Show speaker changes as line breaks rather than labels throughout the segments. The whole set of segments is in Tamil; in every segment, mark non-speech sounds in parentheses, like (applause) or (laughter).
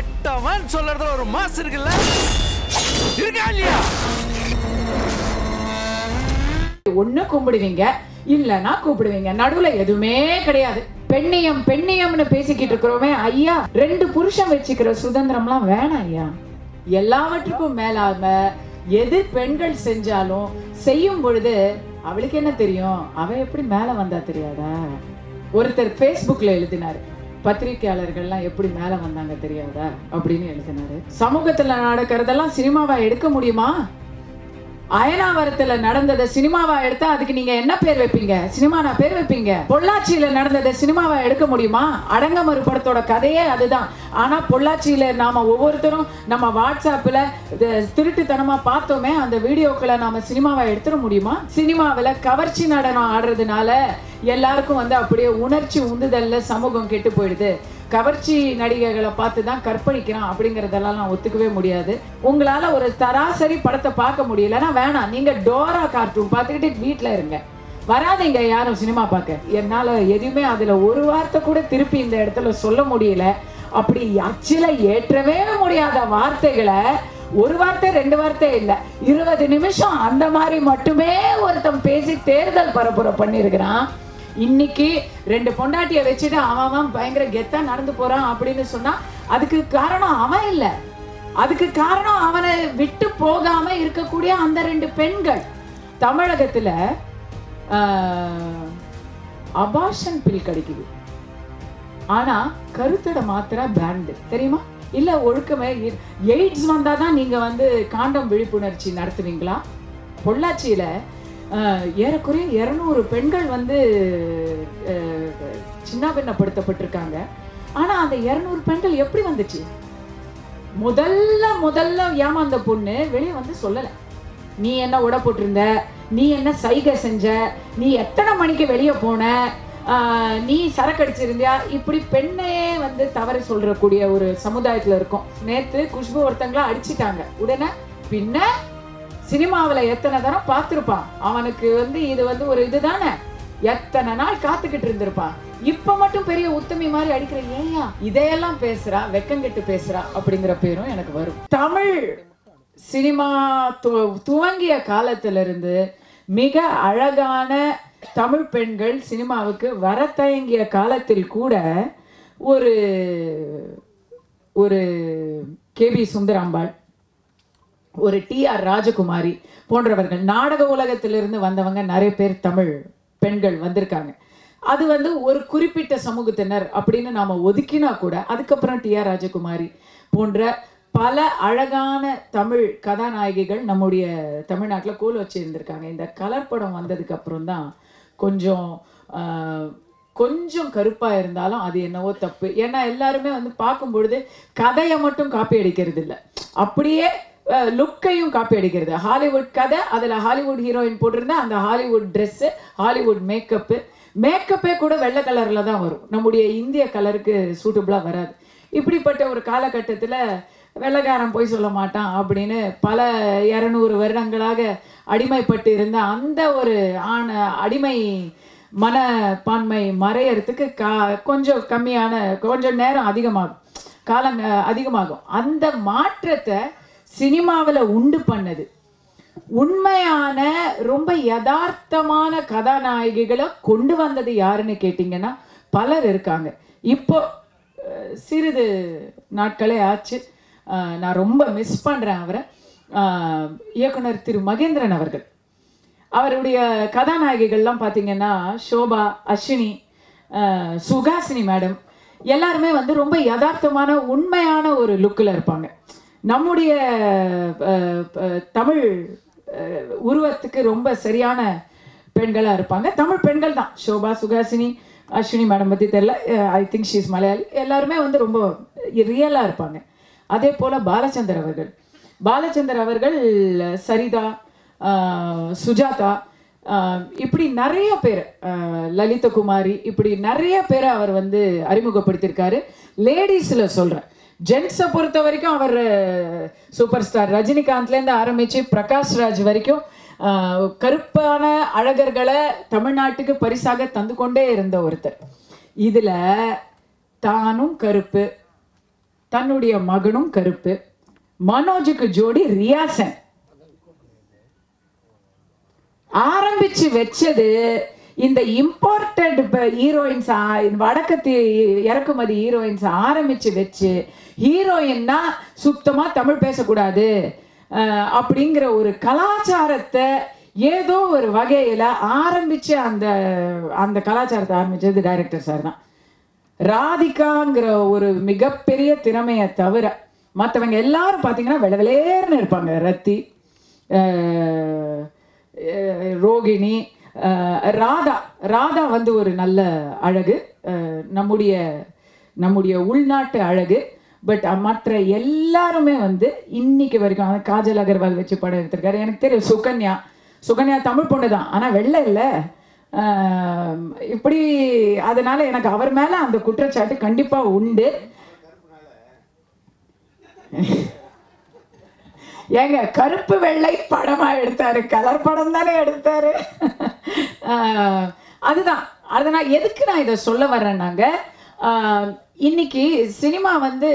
கெட்டவன் சொல்றதுல ஒரு மாசு இருக்குல்ல இருக்கா இல்லையா ஒண்ணு கும்பிடுவீங்க இல்லனா கூப்பிடுவீங்க நடுவுல எதுவுமே கிடையாது பெண்ணியம் பெண்ணியம்னு பேசிக்கிட்டு இருக்கிறோமே ஐயா ரெண்டு புருஷன் வச்சுக்கிற சுதந்திரம்லாம் வேணாம் ஐயா எல்லாவற்றுக்கும் மேலாம எது பெண்கள் செஞ்சாலும் செய்யும் பொழுது அவளுக்கு என்ன தெரியும் அவன் எப்படி மேல வந்தா தெரியாதா ஒருத்தர் பேஸ்புக்ல எழுதினாரு பத்திரிகையாளர்கள்லாம் எப்படி மேலே வந்தாங்க தெரியாதா அப்படின்னு எழுதினாரு சமூகத்தில் நடக்கிறதெல்லாம் சினிமாவை எடுக்க முடியுமா அயனாவரத்துல நடந்தத சினிமாவா எடுத்தா அதுக்கு நீங்க என்ன பேர் வைப்பீங்க நான் பேர் வைப்பீங்க பொள்ளாச்சியில நடந்தத சினிமாவா எடுக்க முடியுமா அடங்க படத்தோட கதையே அதுதான் ஆனா பொள்ளாச்சியில நாம ஒவ்வொருத்தரும் நம்ம வாட்ஸ்அப்ல திருட்டுத்தனமா பார்த்தோமே அந்த வீடியோக்களை நாம சினிமாவா எடுத்துட முடியுமா சினிமாவில் கவர்ச்சி நடனம் ஆடுறதுனால எல்லாருக்கும் வந்து அப்படியே உணர்ச்சி உந்துதல்ல சமூகம் கெட்டு போயிடுது கவர்ச்சி நடிகைகளை பார்த்து தான் கற்பழிக்கிறான் அப்படிங்கிறதெல்லாம் நான் ஒத்துக்கவே முடியாது உங்களால் ஒரு சராசரி படத்தை பார்க்க முடியலன்னா வேணாம் நீங்கள் டோரா கார்ட்டூன் பார்த்துக்கிட்டு வீட்டில் இருங்க வராதீங்க யாரும் சினிமா பார்க்க என்னால் எதுவுமே அதில் ஒரு வார்த்தை கூட திருப்பி இந்த இடத்துல சொல்ல முடியல அப்படி அச்சில ஏற்றவே முடியாத வார்த்தைகளை ஒரு வார்த்தை ரெண்டு வார்த்தை இல்லை இருபது நிமிஷம் அந்த மாதிரி மட்டுமே ஒருத்தன் பேசி தேர்தல் பரப்புரை பண்ணியிருக்கிறான் இன்னைக்கு ரெண்டு பொண்டாட்டியை வச்சுட்டு அவன் பயங்கர கெத்தா நடந்து போறான் அப்படின்னு சொன்னா அதுக்கு காரணம் அவன் இல்லை அதுக்கு காரணம் அவனை விட்டு போகாம இருக்கக்கூடிய அந்த ரெண்டு பெண்கள் தமிழகத்துல அபாஷன் பில் கிடைக்குது ஆனா கருத்தட மாத்திர பேண்டு தெரியுமா இல்ல ஒழுக்கமே எய்ட்ஸ் வந்தாதான் நீங்க வந்து காண்டம் விழிப்புணர்ச்சி நடத்துவீங்களா பொள்ளாச்சியில ஏறக்குறைய இரநூறு பெண்கள் வந்து சின்ன பின்னப்படுத்தப்பட்டிருக்காங்க ஆனால் அந்த இரநூறு பெண்கள் எப்படி வந்துச்சு முதல்ல முதல்ல ஏமாந்த பொண்ணு வெளியே வந்து சொல்லலை நீ என்ன உட போட்டிருந்த நீ என்ன சைகை செஞ்ச நீ எத்தனை மணிக்கு வெளியே போன நீ சரக்கு அடிச்சிருந்தியா இப்படி பெண்ணையே வந்து தவறு சொல்றக்கூடிய ஒரு சமுதாயத்தில் இருக்கும் நேற்று குஷ்பு ஒருத்தங்களாம் அடிச்சிட்டாங்க உடனே பின்ன சினிமாவில் எத்தனை தரம் பார்த்துருப்பான் அவனுக்கு வந்து இது வந்து ஒரு இதுதானே எத்தனை நாள் காத்துக்கிட்டு இருந்திருப்பான் இப்ப மட்டும் பெரிய உத்தமி மாதிரி அடிக்கிற ஏயா இதையெல்லாம் பேசுறா வெக்கங்கெட்டு பேசுறா அப்படிங்கிற பேரும் எனக்கு வரும் தமிழ் சினிமா துவங்கிய காலத்திலிருந்து மிக அழகான தமிழ் பெண்கள் சினிமாவுக்கு வர தயங்கிய காலத்தில் கூட ஒரு ஒரு கே பி சுந்தராம்பாள் ஒரு டி ஆர் ராஜகுமாரி போன்றவர்கள் நாடக உலகத்திலிருந்து வந்தவங்க நிறைய பேர் தமிழ் பெண்கள் வந்திருக்காங்க அது வந்து ஒரு குறிப்பிட்ட சமூகத்தினர் அப்படின்னு நாம் ஒதுக்கினா கூட அதுக்கப்புறம் டி ஆர் ராஜகுமாரி போன்ற பல அழகான தமிழ் கதாநாயகிகள் நம்முடைய தமிழ்நாட்டில் கூல் வச்சுருந்துருக்காங்க இந்த கலர் படம் வந்ததுக்கு அப்புறம் தான் கொஞ்சம் கொஞ்சம் கருப்பாக இருந்தாலும் அது என்னவோ தப்பு ஏன்னா எல்லாருமே வந்து பார்க்கும் பொழுது கதையை மட்டும் காப்பி அடிக்கிறது இல்லை அப்படியே லுக்கையும் காப்பி அடிக்கிறது ஹாலிவுட் கதை அதில் ஹாலிவுட் ஹீரோயின் போட்டிருந்தா அந்த ஹாலிவுட் ட்ரெஸ்ஸு ஹாலிவுட் மேக்கப்பு மேக்கப்பே கூட வெள்ளை கலரில் தான் வரும் நம்முடைய இந்திய கலருக்கு சூட்டபுளாக வராது இப்படிப்பட்ட ஒரு காலகட்டத்தில் வெள்ளைக்காரன் போய் சொல்ல மாட்டான் அப்படின்னு பல இரநூறு வருடங்களாக அடிமைப்பட்டு இருந்த அந்த ஒரு ஆண அடிமை மனப்பான்மை மறையறதுக்கு கா கொஞ்சம் கம்மியான கொஞ்சம் நேரம் அதிகமாகும் காலங்க அதிகமாகும் அந்த மாற்றத்தை சினிமாவில் உண்டு பண்ணது உண்மையான ரொம்ப யதார்த்தமான கதாநாயகிகளை கொண்டு வந்தது யாருன்னு கேட்டிங்கன்னா பலர் இருக்காங்க இப்போ சிறிது நாட்களே ஆச்சு நான் ரொம்ப மிஸ் பண்ணுறேன் அவரை இயக்குனர் திரு மகேந்திரன் அவர்கள் அவருடைய கதாநாயகிகள்லாம் பார்த்தீங்கன்னா ஷோபா அஸ்வினி சுகாசினி மேடம் எல்லாருமே வந்து ரொம்ப யதார்த்தமான உண்மையான ஒரு லுக்கில் இருப்பாங்க நம்முடைய தமிழ் உருவத்துக்கு ரொம்ப சரியான பெண்களாக இருப்பாங்க தமிழ் பெண்கள் தான் ஷோபா சுகாசினி அஸ்வினி மேடம் பற்றி தெரில ஐ திங்க் ஷீஸ் மலையாளி எல்லாருமே வந்து ரொம்ப ரியலாக இருப்பாங்க அதே போல் பாலச்சந்தர் அவர்கள் பாலச்சந்தர் அவர்கள் சரிதா சுஜாதா இப்படி நிறைய பேர் லலிதகுமாரி இப்படி நிறைய பேரை அவர் வந்து அறிமுகப்படுத்தியிருக்காரு லேடிஸில் சொல்கிறேன் ஜென்ட்ஸை பொறுத்த வரைக்கும் அவர் சூப்பர் ஸ்டார் ரஜினிகாந்த்லேருந்து ஆரம்பித்து பிரகாஷ் ராஜ் வரைக்கும் கருப்பான அழகர்களை தமிழ்நாட்டுக்கு பரிசாக தந்து கொண்டே இருந்த ஒருத்தர் இதில் தானும் கருப்பு தன்னுடைய மகனும் கருப்பு மனோஜுக்கு ஜோடி ரியாசன் ஆரம்பிச்சு வச்சது இந்த இப்போ ஹீரோயின்ஸ் வடக்கத்து இறக்குமதி ஹீரோயின்ஸ் ஆரம்பித்து வச்சு ஹீரோயின்னா சுத்தமாக தமிழ் பேசக்கூடாது அப்படிங்கிற ஒரு கலாச்சாரத்தை ஏதோ ஒரு வகையில் ஆரம்பித்து அந்த அந்த கலாச்சாரத்தை ஆரம்பித்தது டைரக்டர் சார் தான் ராதிகாங்கிற ஒரு மிகப்பெரிய திறமையை தவிர மற்றவங்க எல்லாரும் பார்த்தீங்கன்னா விளவிலேர்னு இருப்பாங்க ரத்தி ரோகிணி ராதா ராதா வந்து ஒரு நல்ல அழகு நம்முடைய நம்முடைய உள்நாட்டு அழகு பட் மற்ற எல்லாருமே வந்து இன்னைக்கு வரைக்கும் காஜல் அகர்வால் வச்சு படம் எடுத்திருக்காரு எனக்கு தெரியும் சுகன்யா சுகன்யா தமிழ் பொண்ணு தான் ஆனால் வெள்ளை இல்லை இப்படி அதனால எனக்கு அவர் மேலே அந்த குற்றச்சாட்டு கண்டிப்பாக உண்டு ஏங்க கருப்பு வெள்ளை படமாக எடுத்தார் கலர் படம் தானே எடுத்தாரு அதுதான் அதனால் எதுக்கு நான் இதை சொல்ல வர்றேன்னாங்க இன்னைக்கு சினிமா வந்து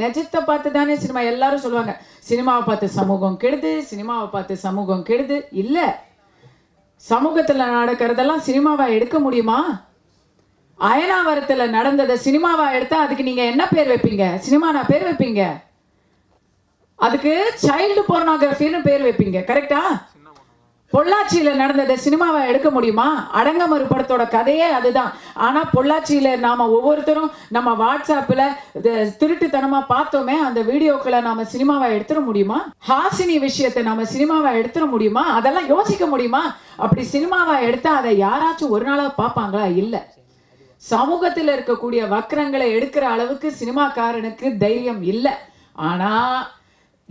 நெஜத்தை பார்த்து தானே சினிமா எல்லாரும் சொல்லுவாங்க சினிமாவை பார்த்து சமூகம் கெடுது சினிமாவை பார்த்து சமூகம் கெடுது இல்லை சமூகத்தில் நடக்கிறதெல்லாம் சினிமாவாக எடுக்க முடியுமா அயனாவரத்தில் நடந்ததை சினிமாவாக எடுத்தால் அதுக்கு நீங்கள் என்ன பேர் வைப்பீங்க சினிமா நான் பேர் வைப்பீங்க அதுக்கு சைல்டு போர்னோகிராஃபின்னு பேர் வைப்பீங்க கரெக்டா பொள்ளாச்சியில் நடந்ததை சினிமாவை எடுக்க முடியுமா அடங்க மறுபடத்தோட படத்தோட கதையே அதுதான் ஆனால் பொள்ளாச்சியில் நாம் ஒவ்வொருத்தரும் நம்ம வாட்ஸ்அப்பில் திருட்டுத்தனமாக பார்த்தோமே அந்த வீடியோக்களை நாம் சினிமாவை எடுத்துட முடியுமா ஹாசினி விஷயத்தை நாம் சினிமாவை எடுத்துட முடியுமா அதெல்லாம் யோசிக்க முடியுமா அப்படி சினிமாவை எடுத்தால் அதை யாராச்சும் ஒரு நாளாக பார்ப்பாங்களா இல்லை சமூகத்தில் இருக்கக்கூடிய வக்கரங்களை எடுக்கிற அளவுக்கு சினிமாக்காரனுக்கு தைரியம் இல்லை ஆனால்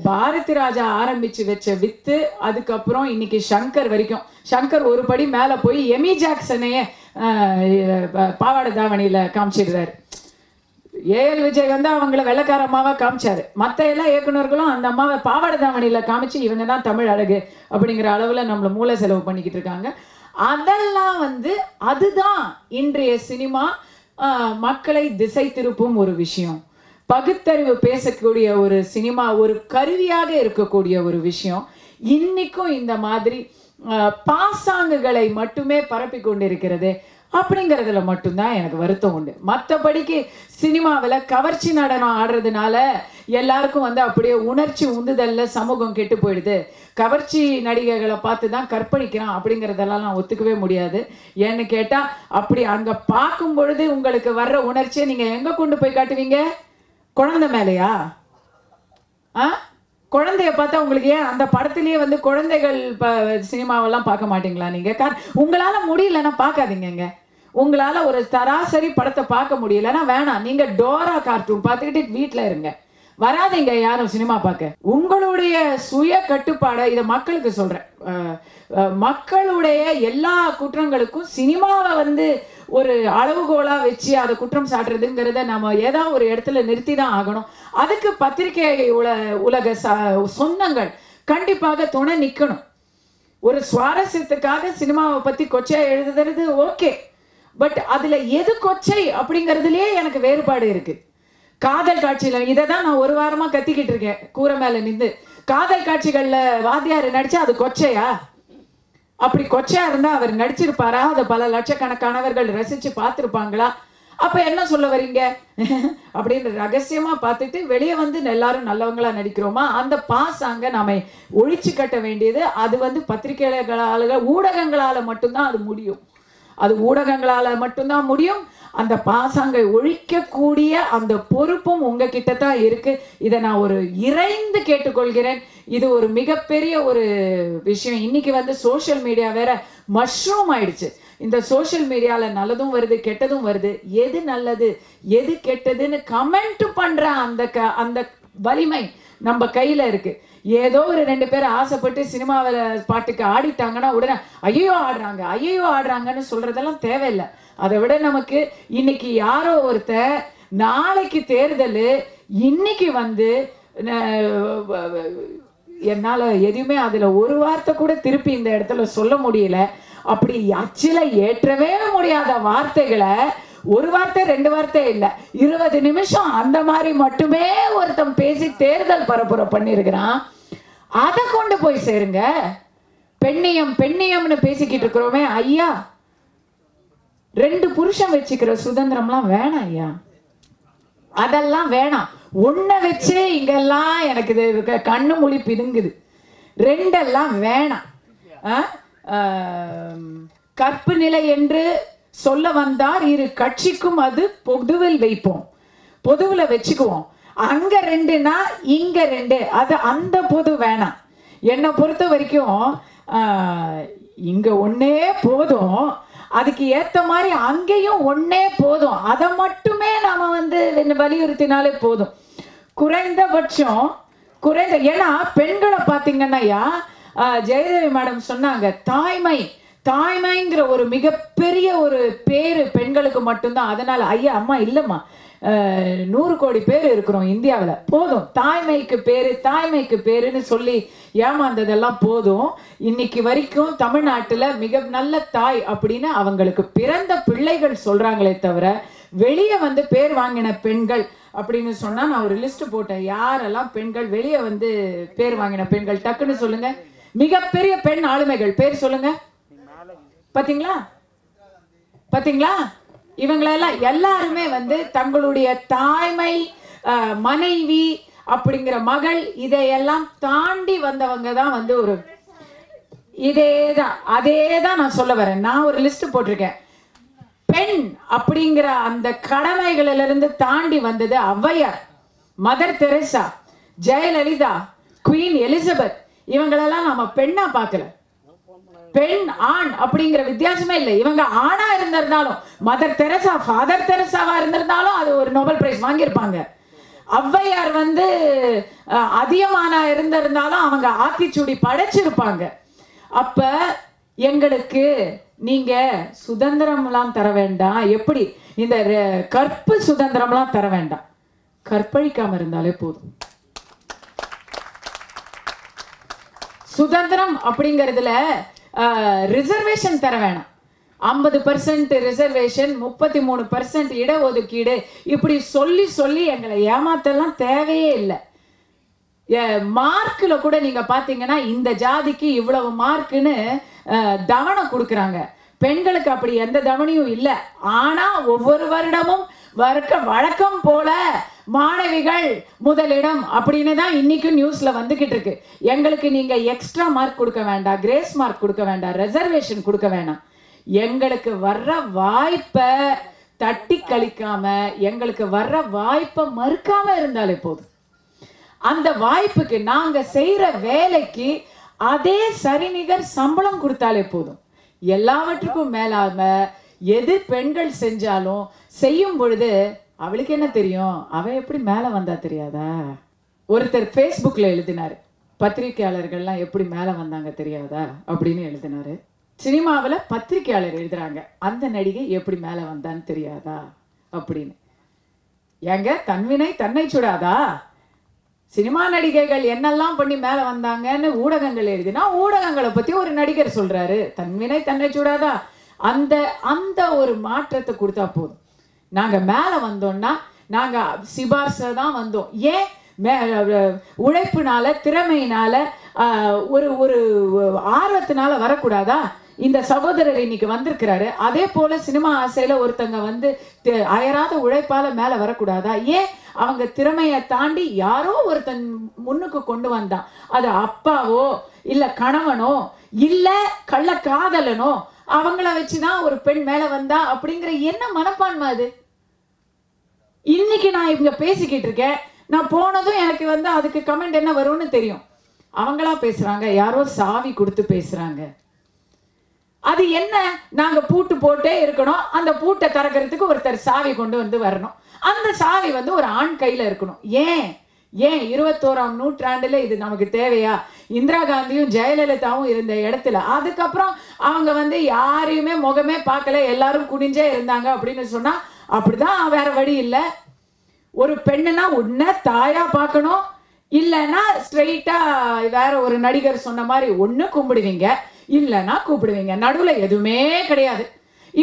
பாரதி ராஜா ஆரம்பிச்சு வச்ச வித்து அதுக்கப்புறம் இன்னைக்கு சங்கர் வரைக்கும் சங்கர் ஒரு படி மேல போய் எமி ஜாக்சனையே பாவாடை தாவணியில காமிச்சிடுறாரு ஏஎல் விஜய் வந்து அவங்கள வெள்ளக்கார அம்மாவை காமிச்சாரு மற்ற எல்லா இயக்குநர்களும் அந்த அம்மாவை பாவாடை தாவணியில காமிச்சு இவங்க தான் தமிழ் அழகு அப்படிங்கிற அளவுல நம்மள மூல செலவு பண்ணிக்கிட்டு இருக்காங்க அதெல்லாம் வந்து அதுதான் இன்றைய சினிமா மக்களை திசை திருப்பும் ஒரு விஷயம் பகுத்தறிவு பேசக்கூடிய ஒரு சினிமா ஒரு கருவியாக இருக்கக்கூடிய ஒரு விஷயம் இன்னைக்கும் இந்த மாதிரி பாசாங்குகளை மட்டுமே பரப்பி கொண்டிருக்கிறது அப்படிங்கிறதுல மட்டும்தான் எனக்கு வருத்தம் உண்டு மற்றபடிக்கு சினிமாவில் கவர்ச்சி நடனம் ஆடுறதுனால எல்லாருக்கும் வந்து அப்படியே உணர்ச்சி உந்துதலில் சமூகம் கெட்டு போயிடுது கவர்ச்சி நடிகைகளை பார்த்து தான் கற்பழிக்கிறான் அப்படிங்கிறதெல்லாம் நான் ஒத்துக்கவே முடியாது ஏன்னு கேட்டால் அப்படி அங்கே பார்க்கும் பொழுது உங்களுக்கு வர்ற உணர்ச்சியை நீங்கள் எங்கே கொண்டு போய் காட்டுவீங்க குழந்தை மேலையா ஆ குழந்தைய பார்த்தா உங்களுக்கு ஏன் அந்த படத்துலேயே வந்து குழந்தைகள் இப்போ சினிமாவெல்லாம் பார்க்க மாட்டீங்களா நீங்கள் கார் உங்களால் முடியலன்னா பார்க்காதீங்கங்க உங்களால் ஒரு சராசரி படத்தை பார்க்க முடியலன்னா வேணாம் நீங்கள் டோரா கார்ட்டூன் பார்த்துக்கிட்டு வீட்டில் இருங்க வராதிங்க யாரும் சினிமா பார்க்க உங்களுடைய சுய கட்டுப்பாடை இதை மக்களுக்கு சொல்கிறேன் மக்களுடைய எல்லா குற்றங்களுக்கும் சினிமாவை வந்து ஒரு அளவுகோலாக வச்சு அதை குற்றம் சாட்டுறதுங்கிறத நம்ம ஏதாவது ஒரு இடத்துல நிறுத்தி தான் ஆகணும் அதுக்கு பத்திரிகை உல உலக ச சொந்தங்கள் கண்டிப்பாக துணை நிற்கணும் ஒரு சுவாரஸ்யத்துக்காக சினிமாவை பற்றி கொச்சை எழுதுறது ஓகே பட் அதில் எது கொச்சை அப்படிங்கிறதுலேயே எனக்கு வேறுபாடு இருக்குது காதல் காட்சியில் இதை தான் நான் ஒரு வாரமாக கத்திக்கிட்டு இருக்கேன் கூரை மேலே நின்று காதல் காட்சிகளில் வாத்தியார் நடித்தா அது கொச்சையா அப்படி கொச்சையா இருந்தா அவர் நடிச்சிருப்பாரா அதை பல லட்சக்கணக்கானவர்கள் ரசிச்சு பார்த்துருப்பாங்களா அப்ப என்ன சொல்ல வரீங்க (laughs) அப்படின்னு ரகசியமா பார்த்துட்டு வெளியே வந்து எல்லாரும் நல்லவங்களா நடிக்கிறோமா அந்த பாஸ் அங்க நாம ஒழிச்சு கட்ட வேண்டியது அது வந்து பத்திரிகையாளர்களால ஊடகங்களால மட்டும்தான் அது முடியும் அது ஊடகங்களால மட்டும்தான் முடியும் அந்த பாசாங்கை ஒழிக்கக்கூடிய அந்த பொறுப்பும் உங்ககிட்ட தான் இருக்கு இதை நான் ஒரு இறைந்து கேட்டுக்கொள்கிறேன் இது ஒரு மிகப்பெரிய ஒரு விஷயம் இன்னைக்கு வந்து சோஷியல் மீடியா வேற மஷ்ரூம் ஆயிடுச்சு இந்த சோஷியல் மீடியாவில் நல்லதும் வருது கெட்டதும் வருது எது நல்லது எது கெட்டதுன்னு கமெண்ட் பண்ணுற அந்த க அந்த வலிமை நம்ம கையில் இருக்குது ஏதோ ஒரு ரெண்டு பேர் ஆசைப்பட்டு சினிமாவில் பாட்டுக்கு ஆடிட்டாங்கன்னா உடனே ஐயோ ஆடுறாங்க ஐயோ ஆடுறாங்கன்னு சொல்கிறதெல்லாம் தேவையில்லை அதை விட நமக்கு இன்னைக்கு யாரோ ஒருத்தர் நாளைக்கு தேர்தல் இன்னைக்கு வந்து என்னால் எதுவுமே அதில் ஒரு வார்த்தை கூட திருப்பி இந்த இடத்துல சொல்ல முடியல அப்படி அச்சில் ஏற்றவே முடியாத வார்த்தைகளை ஒரு வார்த்தை ரெண்டு வார்த்தை இல்லை இருபது நிமிஷம் அந்த மாதிரி மட்டுமே ஒருத்தன் பேசி தேர்தல் பரப்புரை பண்ணியிருக்கிறான் அதை கொண்டு போய் சேருங்க பெண்ணியம் பெண்ணியம்னு பேசிக்கிட்டு இருக்கிறோமே ஐயா ரெண்டு புருஷன் வச்சுக்கிற சுதந்திரம்லாம் வேணாம் ஐயா அதெல்லாம் வேணாம் ஒன்றை வச்சே இங்கெல்லாம் எனக்கு இது கண்ணு மொழி பிதுங்குது ரெண்டெல்லாம் வேணாம் கற்பு நிலை என்று சொல்ல வந்தார் இரு கட்சிக்கும் அது பொதுவில் வைப்போம் பொதுவில் வச்சுக்குவோம் அங்கே ரெண்டுனா இங்கே ரெண்டு அது அந்த பொது வேணாம் என்னை பொறுத்த வரைக்கும் இங்கே ஒன்றே போதும் அதுக்கு ஏற்ற மாதிரி அங்கேயும் ஒன்றே போதும் அதை மட்டுமே நாம் வந்து வலியுறுத்தினாலே போதும் குறைந்தபட்சம் குறைந்த ஏன்னா பெண்களை பாத்தீங்கன்னா ஜெயதேவி மேடம் சொன்னாங்க தாய்மை தாய்மைங்கிற ஒரு மிகப்பெரிய ஒரு பேரு பெண்களுக்கு மட்டும்தான் அதனால் ஐயா அம்மா இல்லைம்மா நூறு கோடி பேர் இருக்கிறோம் இந்தியாவில் போதும் தாய்மைக்கு பேர் தாய்மைக்கு பேருன்னு சொல்லி ஏமாந்ததெல்லாம் போதும் இன்னைக்கு வரைக்கும் தமிழ்நாட்டில் மிக நல்ல தாய் அப்படின்னு அவங்களுக்கு பிறந்த பிள்ளைகள் சொல்கிறாங்களே தவிர வெளியே வந்து பேர் வாங்கின பெண்கள் அப்படின்னு சொன்னால் நான் ஒரு லிஸ்ட் போட்டேன் யாரெல்லாம் பெண்கள் வெளியே வந்து பேர் வாங்கின பெண்கள் டக்குன்னு சொல்லுங்க மிகப்பெரிய பெண் ஆளுமைகள் பேர் சொல்லுங்க பார்த்தீங்களா பார்த்தீங்களா இவங்களெல்லாம் எல்லாருமே வந்து தங்களுடைய தாய்மை மனைவி அப்படிங்கிற மகள் இதையெல்லாம் தாண்டி வந்தவங்க தான் வந்து ஒரு இதே தான் அதே தான் நான் சொல்ல வரேன் நான் ஒரு லிஸ்ட் போட்டிருக்கேன் பெண் அப்படிங்கிற அந்த கடமைகளிலிருந்து தாண்டி வந்தது Avvaiyar mother Teresa Jayalalithaa queen Elizabeth இவங்களெல்லாம் நம்ம பெண்ணாக பார்க்கல பெண் ஆண் அப்படிங்கிற வித்தியாசமே இல்லை இவங்க ஆணா இருந்திருந்தாலும் மதர் தெரசா ஃபாதர் தெரசாவா இருந்திருந்தாலும் அது ஒரு நோபல் பிரைஸ் வாங்கியிருப்பாங்க ஔவையார் வந்து அதிகமானா இருந்திருந்தாலும் அவங்க ஆத்திச்சூடி படைச்சிருப்பாங்க அப்ப எங்களுக்கு நீங்க சுதந்திரம்லாம் தர வேண்டாம் எப்படி இந்த கற்பு சுதந்திரம்லாம் தர வேண்டாம் கற்பழிக்காம இருந்தாலே போதும் சுதந்திரம் அப்படிங்கறதுல ரிசர்வேஷன் தர வேணாம் ஐம்பது பர்சன்ட் ரிசர்வேஷன் முப்பத்தி மூணு பர்சன்ட் இடஒதுக்கீடு இப்படி சொல்லி சொல்லி எங்களை ஏமாத்தலாம் தேவையே இல்லை மார்க்கில் கூட நீங்கள் பார்த்தீங்கன்னா இந்த ஜாதிக்கு இவ்வளவு மார்க்குன்னு தவணம் கொடுக்குறாங்க பெண்களுக்கு அப்படி எந்த தவணையும் இல்லை ஆனால் ஒவ்வொரு வருடமும் வர்க்க வழக்கம் போல மாணவிகள் முதலிடம் அப்படின்னு தான் இன்றைக்கும் நியூஸில் வந்துக்கிட்டு இருக்கு எங்களுக்கு நீங்கள் எக்ஸ்ட்ரா மார்க் கொடுக்க வேண்டாம் கிரேஸ் மார்க் கொடுக்க வேண்டாம் ரிசர்வேஷன் கொடுக்க வேண்டாம் எங்களுக்கு வர்ற வாய்ப்பை தட்டி கழிக்காம எங்களுக்கு வர்ற வாய்ப்பை மறுக்காம இருந்தாலே போதும் அந்த வாய்ப்புக்கு நாங்கள் செய்கிற வேலைக்கு அதே சரிநிகர் சம்பளம் கொடுத்தாலே போதும் எல்லாவற்றுக்கும் மேலாம எது பெண்கள் செஞ்சாலும் செய்யும் பொழுது அவளுக்கு என்ன தெரியும் அவள் எப்படி மேலே வந்தா தெரியாதா ஒருத்தர் ஃபேஸ்புக்கில் எழுதினார் பத்திரிகையாளர்கள்லாம் எப்படி மேலே வந்தாங்க தெரியாதா அப்படின்னு எழுதினார் சினிமாவில் பத்திரிகையாளர் எழுதுறாங்க அந்த நடிகை எப்படி மேலே வந்தான்னு தெரியாதா அப்படின்னு ஏங்க தன்வினை தன்னை சுடாதா சினிமா நடிகைகள் என்னெல்லாம் பண்ணி மேலே வந்தாங்கன்னு ஊடகங்கள் எழுதினா ஊடகங்களை பற்றி ஒரு நடிகர் சொல்கிறாரு தன்வினை தன்னை சுடாதா அந்த அந்த ஒரு மாற்றத்தை கொடுத்தா போதும் நாங்கள் மேலே வந்தோம்னா நாங்கள் சிபார்சை தான் வந்தோம் ஏன் மே திறமையினால ஒரு ஒரு ஆர்வத்தினால வரக்கூடாதா இந்த சகோதரர் இன்னைக்கு வந்திருக்கிறாரு அதே போல சினிமா ஆசையில ஒருத்தங்க வந்து அயராத உழைப்பால மேல வரக்கூடாதா ஏன் அவங்க திறமையை தாண்டி யாரோ ஒருத்தன் முன்னுக்கு கொண்டு வந்தான் அது அப்பாவோ இல்ல கணவனோ இல்ல கள்ள காதலனோ அவங்கள வச்சுதான் ஒரு பெண் மேல வந்தா அப்படிங்கிற என்ன மனப்பான்மை அது இன்னைக்கு நான் இவங்க பேசிக்கிட்டு இருக்கேன் நான் போனதும் எனக்கு வந்து அதுக்கு கமெண்ட் என்ன வரும்னு தெரியும் அவங்களா பேசுறாங்க யாரோ சாவி கொடுத்து பேசுறாங்க அது என்ன நாங்க பூட்டு போட்டே இருக்கணும் அந்த பூட்டை திறக்கிறதுக்கு ஒருத்தர் சாவி கொண்டு வந்து வரணும் அந்த சாவி வந்து ஒரு ஆண் கையில இருக்கணும் ஏன் ஏன் இருபத்தோராம் நூற்றாண்டுல இது நமக்கு தேவையா இந்திரா காந்தியும் ஜெயலலிதாவும் இருந்த இடத்துல அதுக்கப்புறம் அவங்க வந்து யாரையுமே முகமே பார்க்கல எல்லாரும் குனிஞ்சே இருந்தாங்க அப்படின்னு சொன்னா அப்படிதான் வேற வழி இல்லை ஒரு பெண்ணுனா உன்ன தாயா பார்க்கணும் இல்லைன்னா ஸ்ட்ரெயிட்டா வேற ஒரு நடிகர் சொன்ன மாதிரி ஒண்ணு கும்பிடுவீங்க இல்லைன்னா கூப்பிடுவீங்க நடுவில் எதுவுமே கிடையாது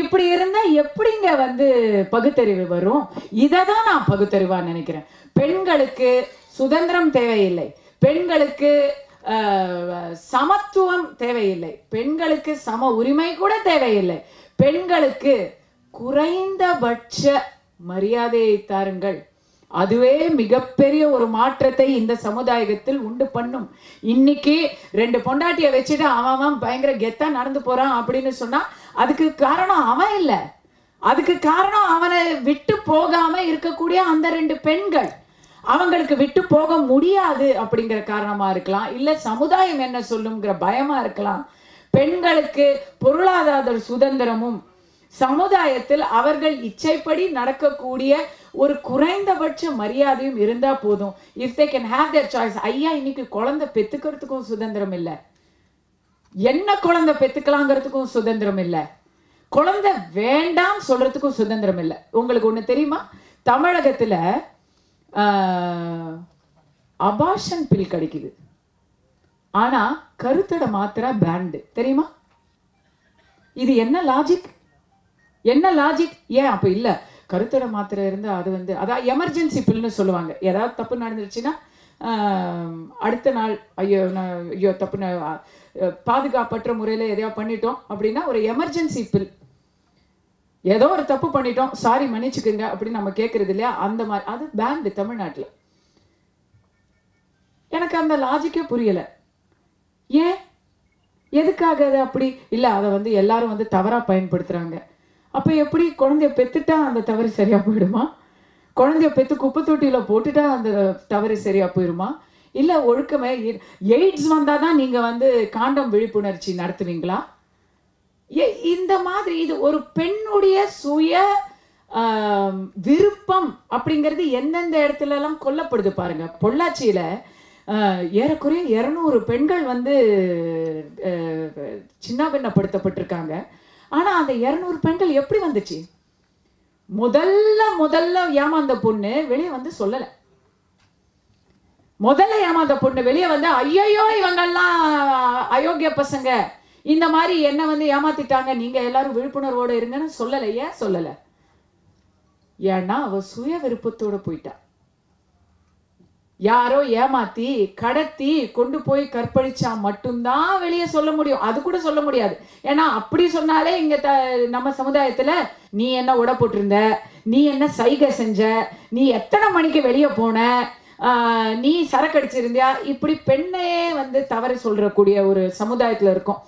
இப்படி இருந்தால் எப்படிங்க வந்து பகுத்தறிவு வரும் இதை தான் நான் பகுத்தறிவா நினைக்கிறேன் பெண்களுக்கு சுதந்திரம் தேவையில்லை பெண்களுக்கு சமத்துவம் தேவையில்லை பெண்களுக்கு சம உரிமை கூட தேவையில்லை பெண்களுக்கு குறைந்தபட்ச மரியாதையை தாருங்கள் அதுவே மிகப்பெரிய ஒரு மாற்றத்தை இந்த சமுதாயத்தில் உண்டு பண்ணும் இன்னைக்கு ரெண்டு பொண்டாட்டியை வச்சுட்டு அவன் பயங்கர கெத்தா நடந்து போறான் அப்படின்னு சொன்னா அதுக்கு காரணம் அவன் இல்லை அதுக்கு காரணம் அவனை விட்டு போகாம இருக்கக்கூடிய அந்த ரெண்டு பெண்கள் அவங்களுக்கு விட்டு போக முடியாது அப்படிங்கிற காரணமாக இருக்கலாம் இல்லை சமுதாயம் என்ன சொல்லுங்கிற பயமாக இருக்கலாம் பெண்களுக்கு பொருளாதார சுதந்திரமும் சமுதாயத்தில் அவர்கள் இச்சைப்படி நடக்கக்கூடிய ஒரு குறைந்தபட்ச மரியாதையும் இருந்தால் போதும் if they can have their choice ஐயா இன்னைக்கு குழந்தை பெத்துக்கிறதுக்கும் சுதந்திரம் இல்லை என்ன குழந்தை பெத்துக்கலாங்கிறதுக்கும் சுதந்திரம் இல்லை குழந்தை வேண்டாம் சொல்கிறதுக்கும் சுதந்திரம் இல்லை உங்களுக்கு ஒன்று தெரியுமா தமிழகத்தில் அபாஷன் பில் கிடைக்குது ஆனால் கருத்தட மாத்திரா பேண்டு தெரியுமா இது என்ன லாஜிக் என்ன லாஜிக் ஏன் அப்போ இல்லை கருத்தட மாத்திரை இருந்தால் அது வந்து அதான் எமர்ஜென்சி பில்னு சொல்லுவாங்க ஏதாவது தப்பு நடந்துருச்சுன்னா அடுத்த நாள் ஐயோ ஐயோ தப்பு பாதுகாப்பற்ற முறையில் எதையோ பண்ணிட்டோம் அப்படின்னா ஒரு எமர்ஜென்சி பில் ஏதோ ஒரு தப்பு பண்ணிட்டோம் சாரி மன்னிச்சுக்குங்க அப்படின்னு நம்ம கேட்கறது இல்லையா அந்த மாதிரி அது பேண்ட் தமிழ்நாட்டில் எனக்கு அந்த லாஜிக்கே புரியலை ஏன் எதுக்காக அது அப்படி இல்லை அதை வந்து எல்லாரும் வந்து தவறாக பயன்படுத்துகிறாங்க அப்போ எப்படி குழந்தைய பெற்றுட்டா அந்த தவறு சரியாக போயிடுமா குழந்தைய பெற்று குப்பை தொட்டியில் போட்டுட்டா அந்த தவறு சரியாக போயிடுமா இல்லை ஒழுக்கமே எய்ட்ஸ் வந்தால் தான் நீங்கள் வந்து காண்டம் விழிப்புணர்ச்சி நடத்துவீங்களா இந்த மாதிரி இது ஒரு பெண்ணுடைய சுய விருப்பம் அப்படிங்கிறது எந்தெந்த இடத்துலலாம் கொல்லப்படுது பாருங்க பொள்ளாச்சியில் ஏறக்குறைய இரநூறு பெண்கள் வந்து சின்னாபின்னப்படுத்தப்பட்டிருக்காங்க ஆனால் அந்த இரநூறு பெண்கள் எப்படி வந்துச்சு முதல்ல முதல்ல ஏமாந்த பொண்ணு வெளியே வந்து சொல்லலை முதல்ல ஏமாந்த பொண்ணு வெளியே வந்து ஐயோ இவங்கெல்லாம் அயோக்கிய பசங்க இந்த மாதிரி என்ன வந்து ஏமாத்திட்டாங்க நீங்க எல்லாரும் விழிப்புணர்வோட இருங்கன்னு சொல்லலையே சொல்லலை ஏன்னா அவ சுய விருப்பத்தோட போயிட்டா யாரோ ஏமாத்தி கடத்தி கொண்டு போய் கற்பழிச்சா மட்டும்தான் வெளியே சொல்ல முடியும் அது கூட சொல்ல முடியாது ஏன்னா அப்படி சொன்னாலே இங்க த நம்ம சமுதாயத்துல நீ என்ன உட போட்டிருந்த நீ என்ன சைகை செஞ்ச நீ எத்தனை மணிக்கு வெளியே போன நீ சரக்கடிச்சிருந்தியா இப்படி பெண்ணையே வந்து தவறு சொல்றக்கூடிய ஒரு சமுதாயத்துல இருக்கும்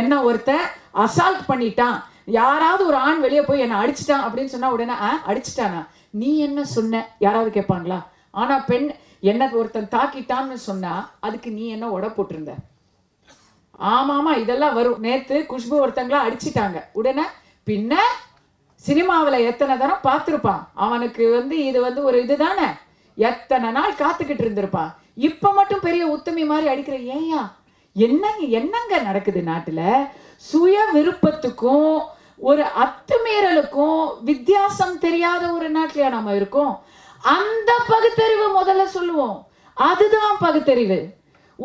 என்ன ஒருத்தன் அசால்ட் பண்ணிட்டான் யாராவது ஒரு ஆண் வெளியே போய் என்னை அடிச்சிட்டான் அப்படின்னு சொன்னால் உடனே அடிச்சிட்டானா நீ என்ன சொன்ன யாராவது கேட்பாங்களா ஆனால் பெண் என்ன ஒருத்தன் தாக்கிட்டான்னு சொன்னால் அதுக்கு நீ என்ன உட போட்டிருந்த ஆமாமா இதெல்லாம் வரும் நேற்று குஷ்பு ஒருத்தங்களா அடிச்சிட்டாங்க உடனே பின்ன சினிமாவில் எத்தனை தரம் பார்த்துருப்பான் அவனுக்கு வந்து இது வந்து ஒரு இதுதானே எத்தனை நாள் காத்துக்கிட்டு இருந்திருப்பான் இப்போ மட்டும் பெரிய உத்தமி மாதிரி அடிக்கிற ஏயா என்ன என்னங்க நடக்குது நாட்டில் சுய விருப்பத்துக்கும் ஒரு அத்துமீறலுக்கும் வித்தியாசம் தெரியாத ஒரு நாட்டிலையா நம்ம இருக்கோம் அந்த பகுத்தறிவு முதல்ல சொல்லுவோம் அதுதான் பகுத்தறிவு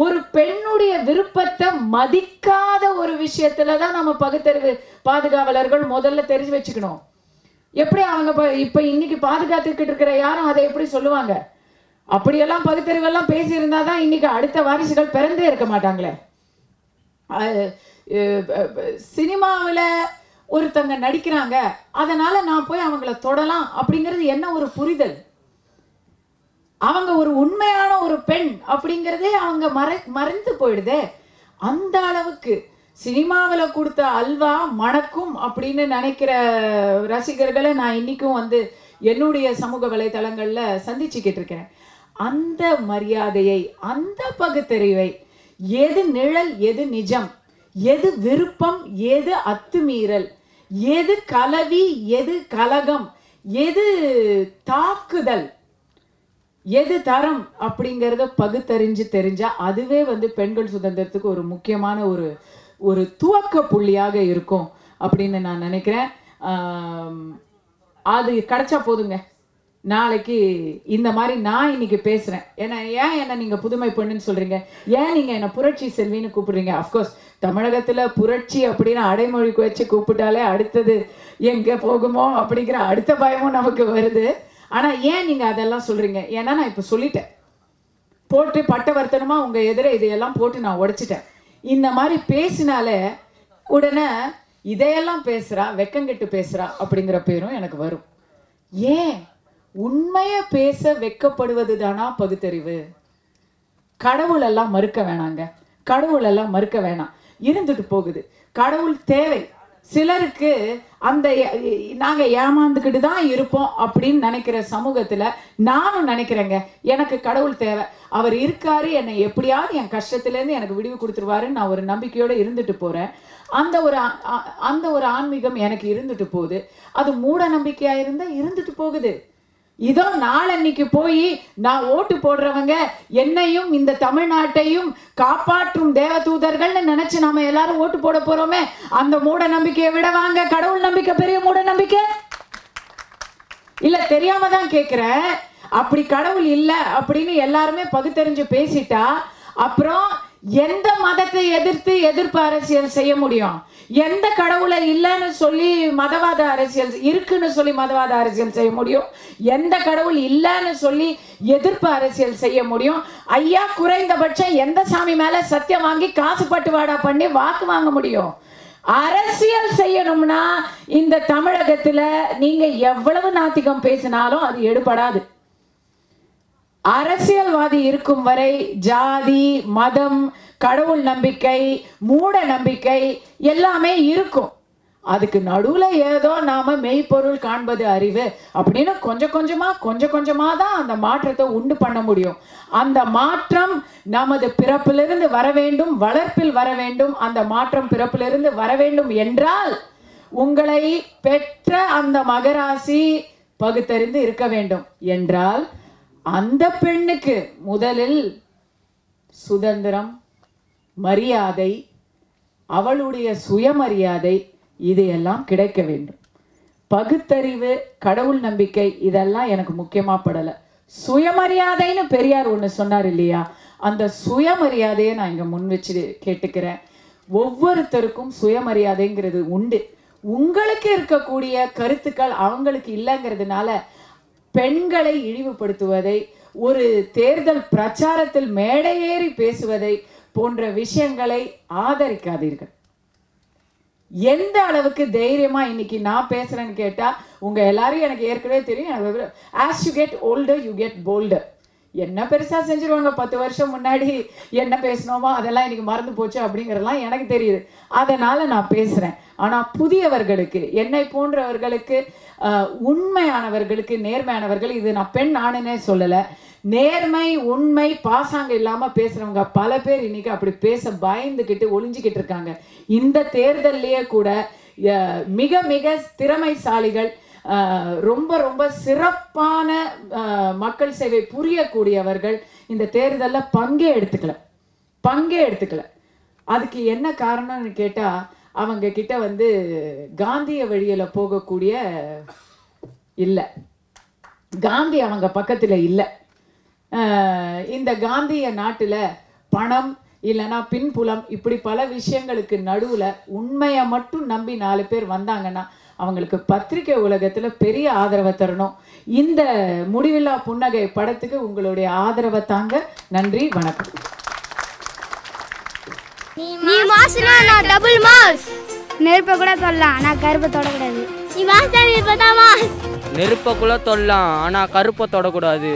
ஒரு பெண்ணுடைய விருப்பத்தை மதிக்காத ஒரு விஷயத்துல தான் நம்ம பகுத்தறிவு பாதுகாவலர்கள் முதல்ல தெரிஞ்சு வச்சுக்கணும் எப்படி அவங்க இப்போ இன்னைக்கு பாதுகாத்துக்கிட்டு இருக்கிற யாரும் அதை எப்படி சொல்லுவாங்க அப்படியெல்லாம் பகுத்தறிவெல்லாம் பேசியிருந்தா தான் இன்னைக்கு அடுத்த வாரிசுகள் பிறந்தே இருக்க மாட்டாங்களே சினிமாவில் ஒருத்தங்க நடிக்கிறாங்க அதனால நான் போய் அவங்கள தொடலாம் அப்படிங்கிறது என்ன ஒரு புரிதல் அவங்க ஒரு உண்மையான ஒரு பெண் அப்படிங்கிறதே அவங்க மற மறைந்து போயிடுதே அந்த அளவுக்கு சினிமாவில் கொடுத்த அல்வா மணக்கும் அப்படின்னு நினைக்கிற ரசிகர்களை நான் இன்றைக்கும் வந்து என்னுடைய சமூக வலைதளங்களில் சந்திச்சுக்கிட்டு இருக்கிறேன் அந்த மரியாதையை அந்த பகுத்தறிவை எது நிழல் எது நிஜம் எது விருப்பம் எது அத்துமீறல் எது கலவி எது கலகம் எது தாக்குதல் எது தரம் அப்படிங்கிறத பகுத்தறிஞ்சு தெரிஞ்சா அதுவே வந்து பெண்கள் சுதந்திரத்துக்கு ஒரு முக்கியமான ஒரு ஒரு துவக்க புள்ளியாக இருக்கும் அப்படின்னு நான் நினைக்கிறேன் அது கிடைச்சா போதுங்க நாளைக்கு இந்த மாதிரி நான் இன்னைக்கு பேசுகிறேன் ஏன்னா ஏன் என்னை நீங்கள் புதுமை பொண்ணுன்னு சொல்கிறீங்க ஏன் நீங்கள் என்னை புரட்சி செல்வின்னு கூப்பிடுறீங்க அஃப்கோர்ஸ் தமிழகத்தில் புரட்சி அப்படின்னு அடைமொழிக்கு வச்சு கூப்பிட்டாலே அடுத்தது எங்கே போகுமோ அப்படிங்கிற அடுத்த பயமும் நமக்கு வருது ஆனால் ஏன் நீங்கள் அதெல்லாம் சொல்கிறீங்க ஏன்னா நான் இப்போ சொல்லிட்டேன் போட்டு பட்ட வர்த்தனமா உங்கள் எதிரே இதையெல்லாம் போட்டு நான் உடைச்சிட்டேன் இந்த மாதிரி பேசினாலே உடனே இதையெல்லாம் பேசுகிறா வெக்கங்கெட்டு பேசுகிறா அப்படிங்கிற பேரும் எனக்கு வரும் ஏன் உண்மையை பேச வெக்கப்படுவது தானா பகுத்தறிவு கடவுளெல்லாம் மறுக்க வேணாங்க கடவுளெல்லாம் மறுக்க வேணாம் இருந்துட்டு போகுது கடவுள் தேவை சிலருக்கு அந்த நாங்கள் ஏமாந்துக்கிட்டு தான் இருப்போம் அப்படின்னு நினைக்கிற சமூகத்தில் நானும் நினைக்கிறேங்க எனக்கு கடவுள் தேவை அவர் இருக்காரு என்னை எப்படியாவது என் கஷ்டத்துலேருந்து எனக்கு விடிவு கொடுத்துருவாருன்னு நான் ஒரு நம்பிக்கையோடு இருந்துட்டு போகிறேன் அந்த ஒரு அந்த ஒரு ஆன்மீகம் எனக்கு இருந்துட்டு போகுது அது மூட நம்பிக்கையாக இருந்தால் இருந்துட்டு போகுது இதோ நாளன்னைக்கு போய் நான் ஓட்டு போடுறவங்க என்னையும் இந்த தமிழ்நாட்டையும் காப்பாற்றும் தேவதூதர்கள்னு நினைச்சு நாம எல்லாரும் ஓட்டு போட போறோமே அந்த மூட நம்பிக்கையை விட வாங்க கடவுள் நம்பிக்கை பெரிய மூட நம்பிக்கை இல்ல தெரியாம தான் கேக்குற அப்படி கடவுள் இல்லை அப்படின்னு எல்லாருமே பகுத்தறிஞ்சு பேசிட்டா அப்புறம் எந்த மதத்தை எதிர்த்து எதிர்ப்பு அரசியல் செய்ய முடியும் எந்த கடவுளை இல்லைன்னு சொல்லி மதவாத அரசியல் இருக்குன்னு சொல்லி மதவாத அரசியல் செய்ய முடியும் எந்த கடவுள் இல்லைன்னு சொல்லி எதிர்ப்பு அரசியல் செய்ய முடியும் ஐயா குறைந்தபட்சம் எந்த சாமி மேலே சத்தியம் வாங்கி காசு பட்டுவாடா பண்ணி வாக்கு வாங்க முடியும் அரசியல் செய்யணும்னா இந்த தமிழகத்தில் நீங்கள் எவ்வளவு நாத்திகம் பேசினாலும் அது எடுபடாது அரசியல்வாதி இருக்கும் வரை ஜாதி மதம் கடவுள் நம்பிக்கை மூட நம்பிக்கை எல்லாமே இருக்கும் அதுக்கு நடுவில் ஏதோ நாம் மெய்ப்பொருள் காண்பது அறிவு அப்படின்னு கொஞ்சம் கொஞ்சமாக கொஞ்சம் கொஞ்சமாக தான் அந்த மாற்றத்தை உண்டு பண்ண முடியும் அந்த மாற்றம் நமது பிறப்பிலிருந்து வர வேண்டும் வளர்ப்பில் வர வேண்டும் அந்த மாற்றம் பிறப்பிலிருந்து வர வேண்டும் என்றால் உங்களை பெற்ற அந்த மகராசி பகுத்தறிந்து இருக்க வேண்டும் என்றால் அந்த பெண்ணுக்கு முதலில் சுதந்திரம் மரியாதை அவளுடைய சுயமரியாதை இது எல்லாம் கிடைக்க வேண்டும் பகுத்தறிவு கடவுள் நம்பிக்கை இதெல்லாம் எனக்கு முக்கியமாக படலை சுயமரியாதைன்னு பெரியார் ஒன்று சொன்னார் இல்லையா அந்த சுயமரியாதையை நான் இங்கே முன் வச்சு கேட்டுக்கிறேன் ஒவ்வொருத்தருக்கும் சுயமரியாதைங்கிறது உண்டு உங்களுக்கு இருக்கக்கூடிய கருத்துக்கள் அவங்களுக்கு இல்லைங்கிறதுனால பெண்களை இழிவுபடுத்துவதை ஒரு தேர்தல் பிரச்சாரத்தில் மேடையேறி பேசுவதை போன்ற விஷயங்களை ஆதரிக்காதீர்கள் எந்த அளவுக்கு தைரியமா இன்னைக்கு நான் பேசுறேன்னு கேட்டா உங்க எல்லாரும் எனக்கு ஏற்கனவே தெரியும் as you get older you get bolder என்ன பெருசா செஞ்சிருவாங்க பத்து வருஷம் முன்னாடி என்ன பேசினோமோ அதெல்லாம் இன்னைக்கு மறந்து போச்சு அப்படிங்கறதெல்லாம் எனக்கு தெரியுது அதனால நான் பேசுறேன் ஆனா புதியவர்களுக்கு என்னை போன்றவர்களுக்கு உண்மையானவர்களுக்கு நேர்மையானவர்கள் இது நான் பெண் ஆணுன்னே சொல்லலை நேர்மை உண்மை பாசாங்க இல்லாமல் பேசுகிறவங்க பல பேர் இன்னைக்கு அப்படி பேச பயந்துக்கிட்டு ஒளிஞ்சிக்கிட்டு இருக்காங்க இந்த தேர்தல்லையே கூட மிக மிக திறமைசாலிகள் ரொம்ப ரொம்ப சிறப்பான மக்கள் சேவை புரியக்கூடியவர்கள் இந்த தேர்தலில் பங்கே எடுத்துக்கல பங்கே எடுத்துக்கல அதுக்கு என்ன காரணம்னு கேட்டால் அவங்க கிட்ட வந்து காந்திய வழியில் போகக்கூடிய இல்லை காந்தி அவங்க பக்கத்தில் இல்லை இந்த காந்திய நாட்டில் பணம் இல்லைன்னா பின்புலம் இப்படி பல விஷயங்களுக்கு நடுவில் உண்மையை மட்டும் நம்பி நாலு பேர் வந்தாங்கன்னா அவங்களுக்கு பத்திரிகை உலகத்தில் பெரிய ஆதரவை தரணும் இந்த முடிவில்லா புன்னகை படத்துக்கு உங்களுடைய ஆதரவை தாங்க நன்றி வணக்கம் நீ மாசுனா நான் டபுள் மாஸ் நெருப்பை கூட சொல்லலாம் ஆனா கருப்பை தொடக்கூடாது நீ மாசா நீ மாஸ் நெருப்பை கூட தொல்லாம் ஆனா கருப்பை தொடக்கூடாது